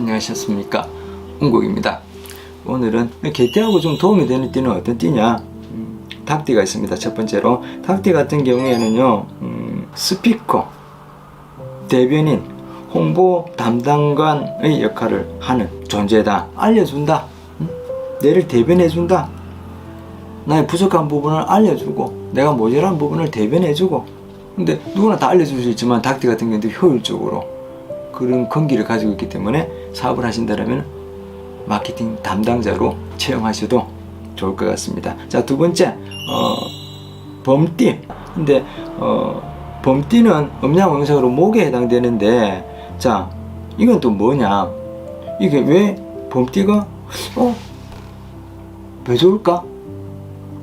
안녕하셨습니까? 운국입니다. 오늘은 개띠하고 좀 도움이 되는 띠는 어떤 띠냐? 음, 닭띠가 있습니다. 첫 번째로 닭띠 같은 경우에는요 음, 스피커 대변인 홍보 담당관의 역할을 하는 존재다. 알려준다. 음? 내를 대변해준다. 나의 부족한 부분을 알려주고 내가 모자란 부분을 대변해주고 근데 누구나 다 알려줄 수 있지만 닭띠 같은 경우도 효율적으로 그런 건기를 가지고 있기 때문에 사업을 하신다면 마케팅 담당자로 채용하셔도 좋을 것 같습니다. 자, 두 번째, 어, 범띠. 근데, 어, 범띠는 음양 원상으로 목에 해당되는데, 자, 이건 또 뭐냐? 이게 왜 범띠가, 어, 왜 좋을까?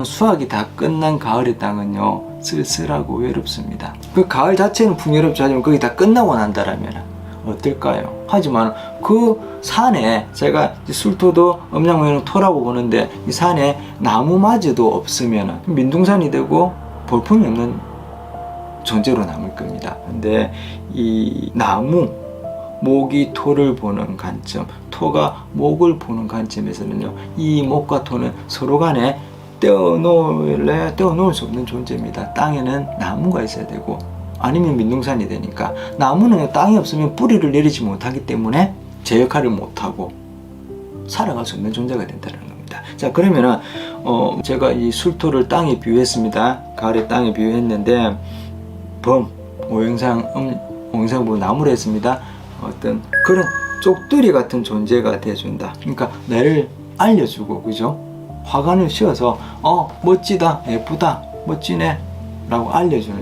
수확이 다 끝난 가을의 땅은요, 쓸쓸하고 외롭습니다. 그 가을 자체는 풍요롭지 하지만 거기 다 끝나고 난다라면 어떨까요? 하지만 그 산에 제가 술토도 음양모형 토라고 보는데 이 산에 나무마저도 없으면 민둥산이 되고 볼품이 없는 존재로 남을 겁니다. 근데 이 나무 목이 토를 보는 관점, 토가 목을 보는 관점에서는요, 이 목과 토는 서로 간에 떼어놓을래 떼어놓을 수 없는 존재입니다. 땅에는 나무가 있어야 되고 아니면 민둥산이 되니까 나무는 땅이 없으면 뿌리를 내리지 못하기 때문에 제 역할을 못하고 살아갈 수 없는 존재가 된다는 겁니다. 자 그러면은 어 제가 이 술토를 땅에 비유했습니다. 가을에 땅에 비유했는데 범 오영상 음, 오영상 보고 나무를 했습니다. 어떤 그런 쪽두리 같은 존재가 돼준다. 그러니까 나를 알려주고 그죠? 화관을 씌워서 어 멋지다 예쁘다 멋지네 라고 알려주는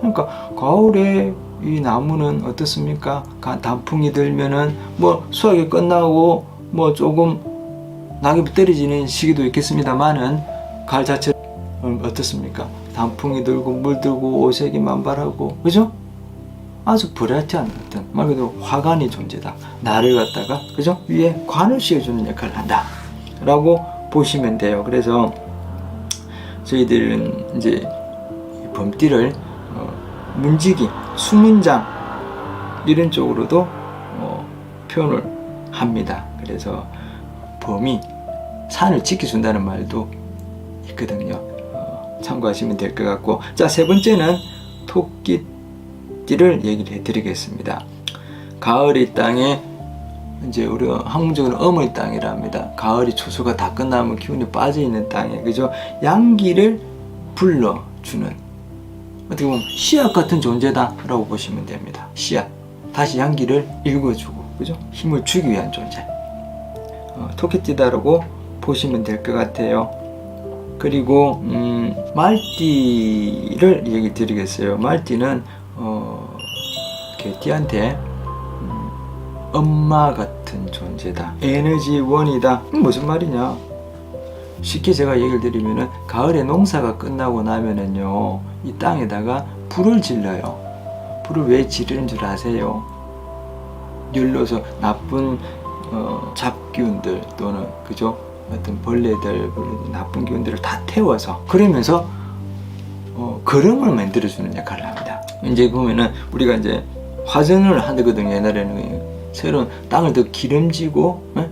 그러니까 가을에 이 나무는 어떻습니까? 가- 단풍이 들면은 뭐 수확이 끝나고 뭐 조금 낙엽이 떨어지는 시기도 있겠습니다만은 가을 자체 는 어떻습니까? 단풍이 들고 물 들고 오색이 만발하고 그죠? 아주 브라이트한 어떤 말 그대로 화관이 존재다. 나를 갖다가 그죠? 위에 관을 씌워주는 역할을 한다 라고 보시면 돼요. 그래서 저희들은 이제 이 범띠를 어, 문지기, 수문장 이런 쪽으로도 어, 표현을 합니다. 그래서 범이 산을 지켜준다는 말도 있거든요. 어, 참고하시면 될 것 같고 자 세 번째는 토끼띠를 얘기를 해드리겠습니다. 가을이 땅에 이제 우리가 학문적으로 어머니 땅이라 합니다. 가을이 추수가 다 끝나면 기운이 빠져 있는 땅에 그죠? 양기를 불러주는 어떻게 보면 씨앗 같은 존재다라고 보시면 됩니다. 씨앗 다시 양기를 읽어주고 그죠? 힘을 주기 위한 존재. 어, 토끼띠다라고 보시면 될 것 같아요. 그리고 음, 말띠를 얘기 드리겠어요. 말띠는 어, 개띠한테 엄마 같은 존재다. 에너지원이다. 무슨 말이냐? 쉽게 제가 얘기를 드리면은 가을에 농사가 끝나고 나면은요 이 땅에다가 불을 질러요. 불을 왜 지르는 줄 아세요? 눌러서 나쁜 어, 잡기운들 또는 그죠 어떤 벌레들 나쁜 기운들을 다 태워서 그러면서 어, 거름을 만들어주는 역할을 합니다. 이제 보면은 우리가 이제 화전을 하거든요 옛날에는 새로운 땅을 더 기름지고 예?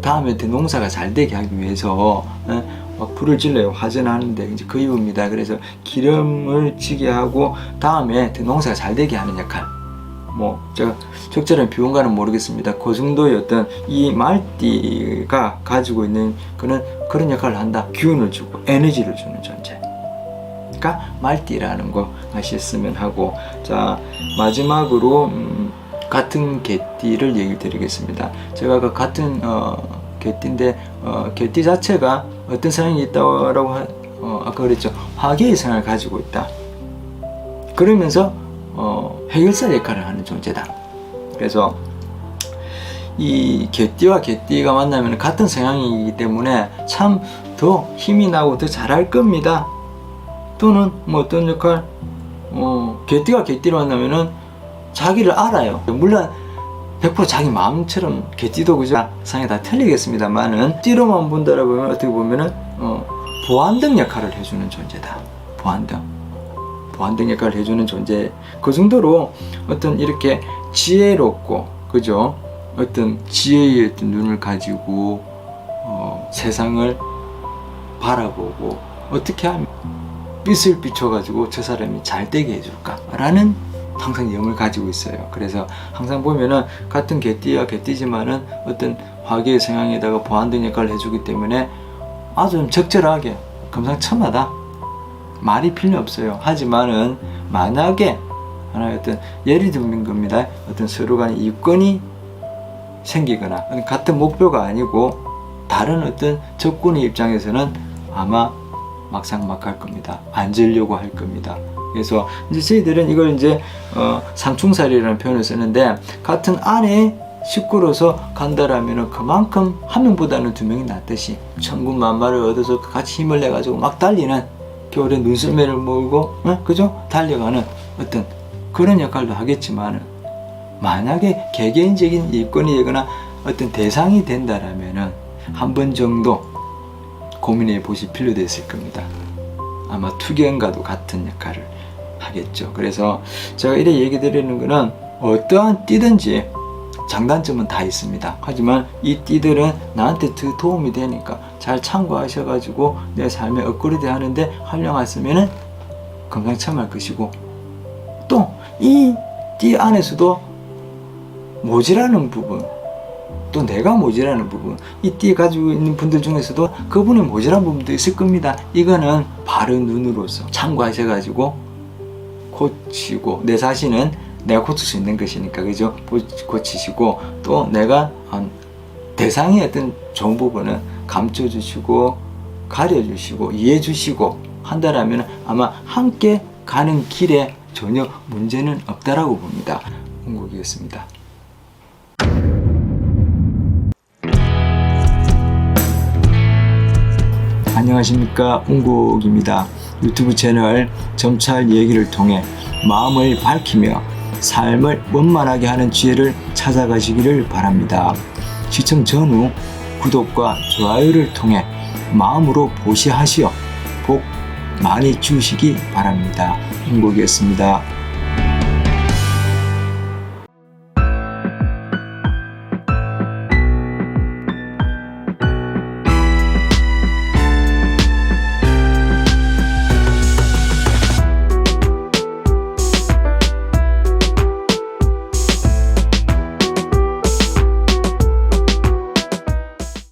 다음에 더 농사가 잘 되게 하기 위해서 예? 막 불을 질러요. 화전하는데 이제 그 이유입니다. 그래서 기름을 지게 하고 다음에 더 농사가 잘 되게 하는 역할 뭐 제가 적절한 비용가는 모르겠습니다. 그 정도의 어떤 이 말띠가 가지고 있는 그런 그런 역할을 한다. 기운을 주고 에너지를 주는 존재. 가 말띠라는 거 아셨으면 하고. 자 마지막으로 음, 같은 개띠를 얘기 드리겠습니다. 제가 그 같은 어, 개띠인데 어, 개띠 자체가 어떤 성향이 있다고 하, 어, 아까 그랬죠 화계의 성향을 가지고 있다. 그러면서 어, 해결사 역할을 하는 존재다. 그래서 이 개띠와 개띠가 만나면 같은 성향이기 때문에 참 더 힘이 나고 더 잘할 겁니다. 또는 뭐 어떤 역할 어, 개띠가 개띠를 만나면은 자기를 알아요. 물론 100% 자기 마음처럼 개띠도 그죠? 상이 다 틀리겠습니다만은 띠로만 본다라고 하면 어떻게 보면은 어, 보안등 역할을 해주는 존재다. 보안등. 보안등 역할을 해주는 존재. 그 정도로 어떤 이렇게 지혜롭고 그죠? 어떤 지혜의 어떤 눈을 가지고 어, 세상을 바라보고 어떻게 하면 빛을 비춰가지고 저 사람이 잘 되게 해줄까라는 항상 염을 가지고 있어요. 그래서 항상 보면은 같은 개띠야 개띠지만은 어떤 화기의 성향에다가 보완된 역할을 해주기 때문에 아주 좀 적절하게 금상첨화다. 말이 필요 없어요. 하지만은 만약에 하나의 어떤 예를 들면 겁니다. 어떤 서로 간의 이권이 생기거나 같은 목표가 아니고 다른 어떤 적군의 입장에서는 아마 막상 막 할 겁니다. 앉으려고 할 겁니다. 그래서 이제 저희들은 이걸 이제 어, 상충살이라는 표현을 쓰는데 같은 안에 식구로서 간다라면은 그만큼 한 명보다는 두 명이 낫듯이 천군만마를 얻어서 같이 힘을 내 가지고 막 달리는 겨울에 눈썰매를 몰고 어? 그죠 달려가는 어떤 그런 역할도 하겠지만은 만약에 개개인적인 일권이 되거나 어떤 대상이 된다라면은 한 번 정도 고민해 보실 필요도 있을 겁니다. 아마 투견과도 같은 역할을 하겠죠. 그래서 제가 이래 얘기 드리는 거는 어떠한 띠든지 장단점은 다 있습니다. 하지만 이 띠들은 나한테 더 도움이 되니까 잘 참고하셔가지고 내 삶에 업그레이드 하는데 활용하시면은 금상첨화할 것이고 또 이 띠 안에서도 모자라는 부분 또 내가 모자라는 부분 이 띠 가지고 있는 분들 중에서도 그분의 모자란 부분도 있을 겁니다 이거는 바른 눈으로서 참고하셔 가지고 고치고 내 자신은 내가 고칠 수 있는 것이니까 그죠 고- 고치시고 또 내가 한 대상의 어떤 좋은 부분은 감춰 주시고 가려 주시고 이해해 주시고 한다라면 아마 함께 가는 길에 전혀 문제는 없다라고 봅니다. 홍국이었습니다. 안녕하십니까 웅국입니다. 유튜브 채널 점찰 얘기를 통해 마음을 밝히며 삶을 원만하게 하는 지혜를 찾아가시기를 바랍니다. 시청 전후 구독과 좋아요를 통해 마음으로 보시하시어 복 많이 주시기 바랍니다. 웅국이었습니다.